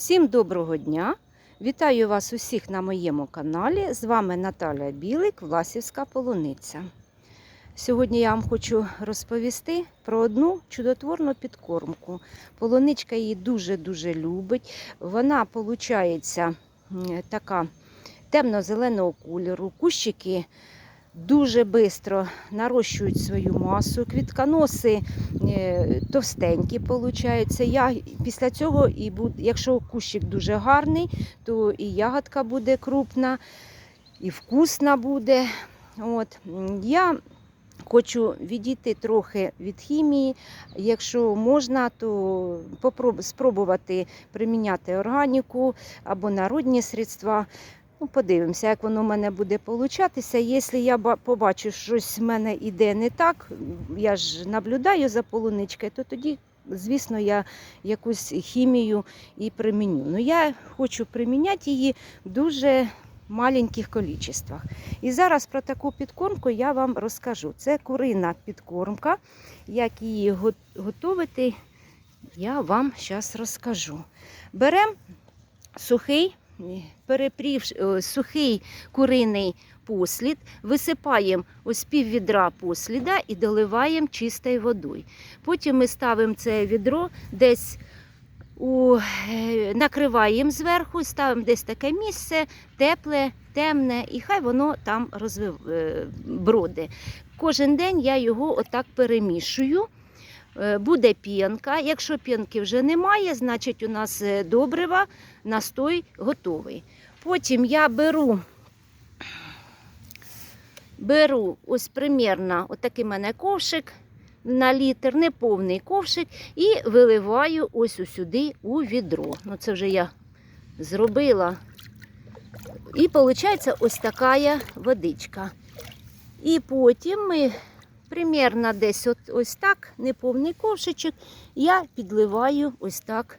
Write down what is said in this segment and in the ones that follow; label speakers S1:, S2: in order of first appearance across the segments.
S1: Всім доброго дня! Вітаю вас усіх на моєму каналі. З вами Наталя Білик, Власівська полуниця. Сьогодні я вам хочу розповісти про одну чудотворну підкормку. Полуничка її дуже-дуже любить. Вона виходить така темно-зеленого кольору. Кущики дуже швидко нарощують свою масу. Квітконоси е, товстенькі получаються. Я після цього і буд... якщо кущик дуже гарний, то і ягодка буде крупна, і вкусна буде. От. Я хочу відійти трохи від хімії. Якщо можна, то спробувати приміняти органіку або народні средства. Ну, подивимося, як воно в мене буде получатися. Якщо я побачу, що щось в мене іде не так, я ж наблюдаю за полуничкою, то тоді, звісно, я якусь хімію і приміню. Ну, я хочу приміняти її в дуже маленьких кількостях. І зараз про таку підкормку я вам розкажу. Це курина підкормка. Як її готувати, я вам зараз розкажу. Беремо сухий перепрівш... е, сухий куриний послід, висипаємо ось пів відра посліда і доливаємо чистою водою. Потім ми ставимо це відро десь у... е, накриваємо зверху, ставимо десь таке місце, тепле, темне, і хай воно там розвив... е, броде. Кожен день я його отак перемішую. Е, Буде п'янка. Якщо п'янки вже немає, значить у нас е, добрива, настой готовий. Потім я беру, беру ось примірно отакий мене ковшик на літр, неповний ковшик, і виливаю ось сюди у відро. Ну, це вже я зробила. І виходить ось така водичка. І потім ми примірно десь от, ось так, неповний ковшичок, я підливаю ось так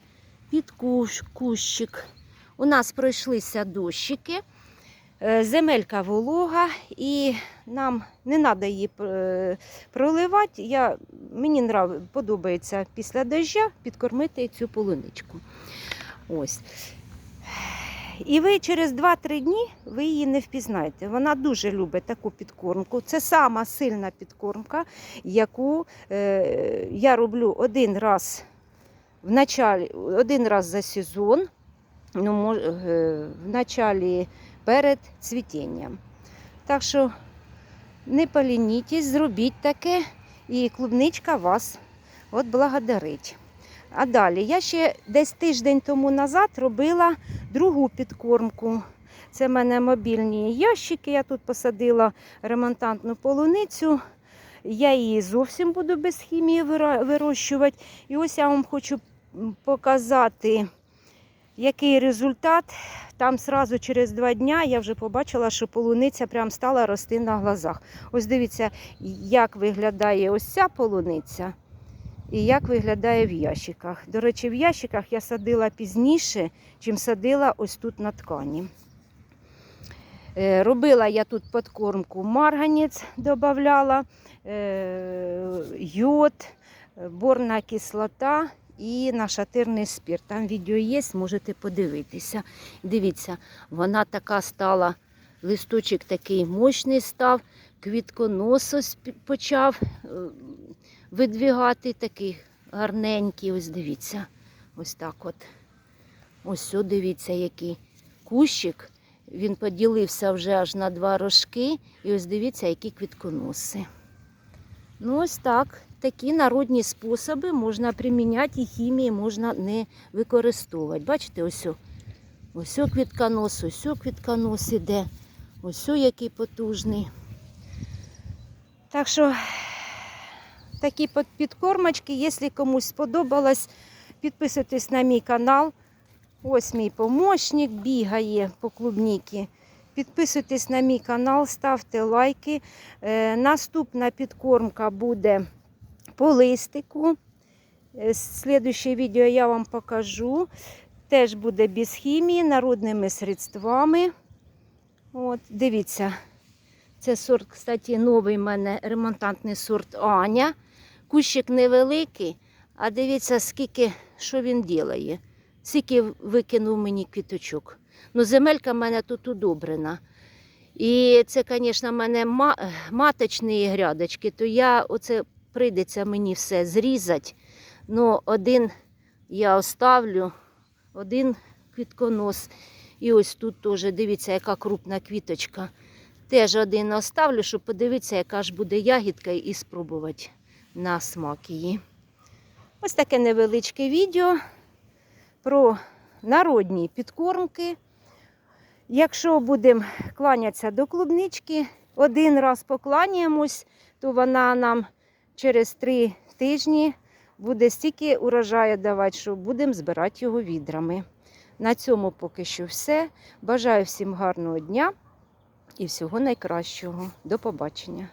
S1: під кущ, кущик. У нас пройшлися дощики, е, земелька волога, і нам не треба її е, проливати. Я, мені нрав, подобається після доща підкормити цю полуничку. Ось. І ви через 2-3 дні ви її не впізнаєте. Вона дуже любить таку підкормку. Це сама сильна підкормка, яку е, я роблю один раз в началі, один раз за сезон, ну, е, в началі перед цвітінням. Так що не полінітесь, зробіть таке, і клубничка вас от благодарить. А далі я ще десь тиждень тому назад робила другу підкормку. Це в мене мобільні ящики. Я тут посадила ремонтантну полуницю. Я її зовсім буду без хімії вирощувати. І ось я вам хочу показати, який результат. Там сразу через два дня я вже побачила, що полуниця прям стала рости на глазах. Ось дивіться, як виглядає ось ця полуниця і як виглядає в ящиках. До речі, в ящиках я садила пізніше, чим садила ось тут на ткані. Е, Робила я тут подкормку марганець, додавала, е, йод, борна кислота і нашатирний спирт. Там відео є, можете подивитися. Дивіться, вона така стала, листочок такий мощний став, квітконосос почав е, видвігати, такий гарненький. Ось дивіться, ось так от. Ось дивіться, який кущик. Він поділився вже аж на два рожки. І ось дивіться, які квітконоси. Ну, ось так. Такі народні способи можна приміняти і хімії можна не використовувати. Бачите, ось ось квітконос, ось квітконос іде. Ось який потужний. Так що такі підкормочки, якщо комусь сподобалось, підписуйтесь на мій канал. Ось мій помощник бігає по клубніки. Підписуйтесь на мій канал, ставте лайки. Е, наступна підкормка буде по листику. Е, Слідуще відео я вам покажу. Теж буде без хімії, народними средствами. От, дивіться. Це сорт, кстати, новий в мене ремонтантний сорт Аня. Кущик невеликий, а дивіться, скільки, що він ділає. скільки викинув мені квіточок. Ну, земелька в мене тут удобрена. І це, звісно, в мене маточні грядочки, то я оце прийдеться мені все зрізати. Ну, один я оставлю, один квітконос. І ось тут теж, дивіться, яка крупна квіточка. Теж один оставлю, щоб подивитися, яка ж буде ягідка і спробувати на смак її. Ось таке невеличке відео про народні підкормки. Якщо будемо кланятися до клубнички, один раз покланяємось, то вона нам через три тижні буде стільки урожаю давати, що будемо збирати його відрами. На цьому поки що все. Бажаю всім гарного дня і всього найкращого. До побачення.